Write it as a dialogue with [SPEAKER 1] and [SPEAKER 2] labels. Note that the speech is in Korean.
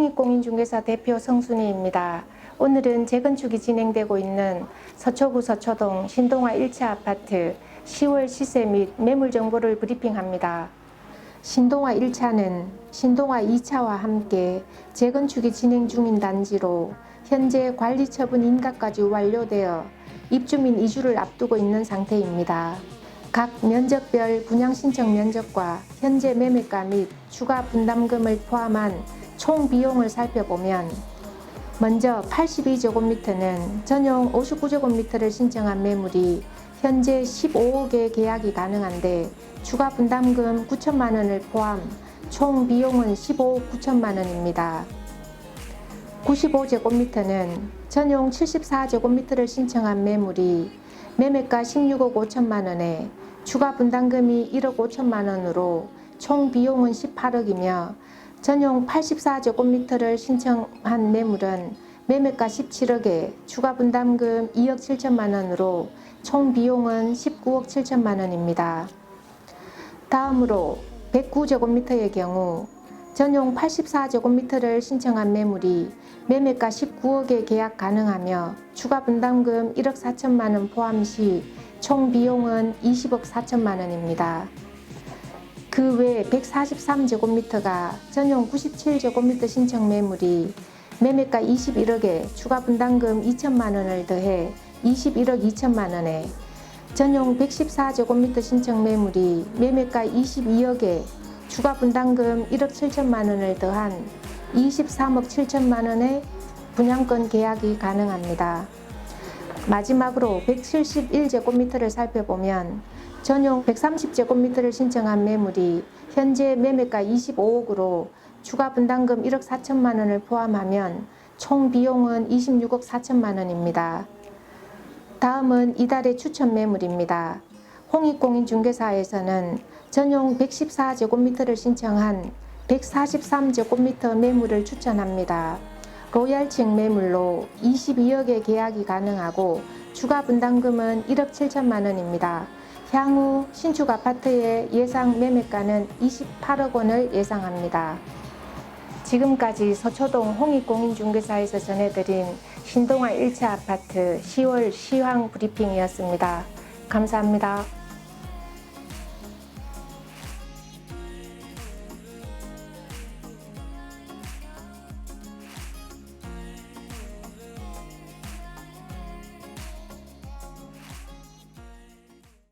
[SPEAKER 1] 홍익 공인중개사 대표 성순희입니다. 오늘은 재건축이 진행되고 있는 서초구 서초동 신동아 1차 아파트 10월 시세 및 매물 정보를 브리핑합니다. 신동아 1차는 신동아 2차와 함께 재건축이 진행 중인 단지로 현재 관리 처분 인가까지 완료되어 입주민 이주를 앞두고 있는 상태입니다. 각 면적별 분양 신청 면적과 현재 매매가 및 추가 분담금을 포함한 총 비용을 살펴보면 먼저 82제곱미터는 전용 59제곱미터를 신청한 매물이 현재 15억의 계약이 가능한데 추가 분담금 9천만 원을 포함 총 비용은 15억 9천만 원입니다. 95제곱미터는 전용 74제곱미터를 신청한 매물이 매매가 16억 5천만 원에 추가 분담금이 1억 5천만 원으로 총 비용은 18억이며 전용 84제곱미터를 신청한 매물은 매매가 17억에 추가 분담금 2억 7천만 원으로 총 비용은 19억 7천만 원입니다. 다음으로 109제곱미터의 경우 전용 84제곱미터를 신청한 매물이 매매가 19억에 계약 가능하며 추가 분담금 1억 4천만 원 포함 시 총 비용은 20억 4천만 원입니다. 그외 143제곱미터가 전용 97제곱미터 신청 매물이 매매가 21억에 추가 분담금 2천만 원을 더해 21억 2천만 원에 전용 114제곱미터 신청 매물이 매매가 22억에 추가 분담금 1억 7천만 원을 더한 23억 7천만 원의 분양권 계약이 가능합니다. 마지막으로 171제곱미터를 살펴보면 전용 130제곱미터를 신청한 매물이 현재 매매가 25억으로 추가 분담금 1억 4천만 원을 포함하면 총 비용은 26억 4천만 원입니다. 다음은 이달의 추천 매물입니다. 홍익공인중개사에서는 전용 114제곱미터를 신청한 143제곱미터 매물을 추천합니다. 로얄층 매물로 22억의 계약이 가능하고 추가 분담금은 1억 7천만 원입니다. 향후 신축 아파트의 예상 매매가는 28억 원을 예상합니다. 지금까지 서초동 홍익공인중개사에서 전해드린 신동아 1차 아파트 10월 시황 브리핑이었습니다. 감사합니다.